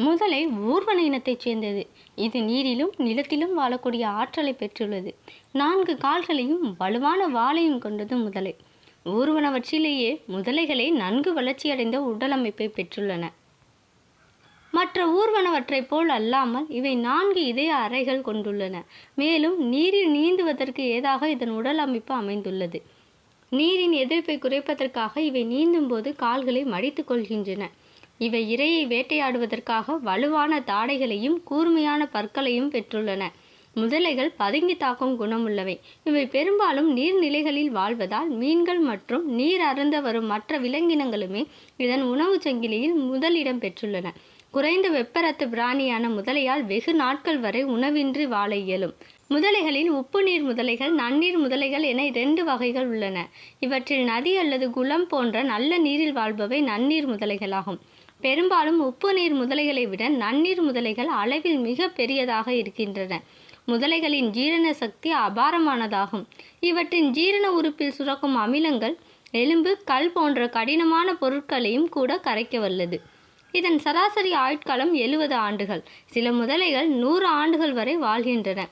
முதலை ஊர்வன இனத்தைச் சேர்ந்தது. இது நீரிலும் நிலத்திலும் வாழக்கூடிய ஆற்றலை பெற்றுள்ளது. நான்கு கால்களையும் வலுவான வாளையும் கொண்டது முதலை. ஊர்வனவற்றிலேயே முதலைகளே நன்கு வளர்ச்சியடைந்த உடலமைப்பை பெற்றுள்ளன. மற்ற ஊர்வனவற்றைப் போல் அல்லாமல் இவை நான்கு இதய அறைகள் கொண்டுள்ளன. மேலும் நீரில் நீந்துவதற்கு ஏதாக இதன் உடல் அமைப்பு அமைந்துள்ளது. நீரின் எதிர்ப்பை குறைப்பதற்காக இவை நீந்தும்போது கால்களை மடித்துக் கொள்கின்றன. இவை இரையை வேட்டையாடுவதற்காக வலுவான தாடைகளையும் கூர்மையான பற்களையும் பெற்றுள்ளன. முதலைகள் பதுங்கி தாக்கும் குணமுள்ளவை. இவை பெரும்பாலும் நீர்நிலைகளில் வாழ்வதால் மீன்கள் மற்றும் நீர் அருந்த வரும் மற்ற விலங்கினங்களுமே இதன் உணவுச் சங்கிலியில் முதலிடம் பெற்றுள்ளன. குறைந்த வெப்பரத்து பிராணியான முதலையால் வெகு நாட்கள் வரை உணவின்றி வாழ இயலும். முதலைகளில் உப்பு நீர் முதலைகள் நன்னீர் முதலைகள் என இரண்டு வகைகள் உள்ளன. இவற்றில் நதி அல்லது குளம் போன்ற நல்ல நீரில் வாழ்பவை நன்னீர் முதலைகளாகும். பெரும்பாலும் உப்பு நீர் முதலைகளை விட நன்னீர் முதலைகள் அளவில் மிக பெரியதாக இருக்கின்றன. முதலைகளின் ஜீரண சக்தி அபாரமானதாகும். இவற்றின் ஜீரண உறுப்பில் சுரக்கும் அமிலங்கள் எலும்பு கல் போன்ற கடினமான பொருட்களையும் கூட கரைக்க வல்லது இதன் சராசரி ஆயுட்காலம் எழுபது ஆண்டுகள். சில முதலைகள் நூறு ஆண்டுகள் வரை வாழ்கின்றன.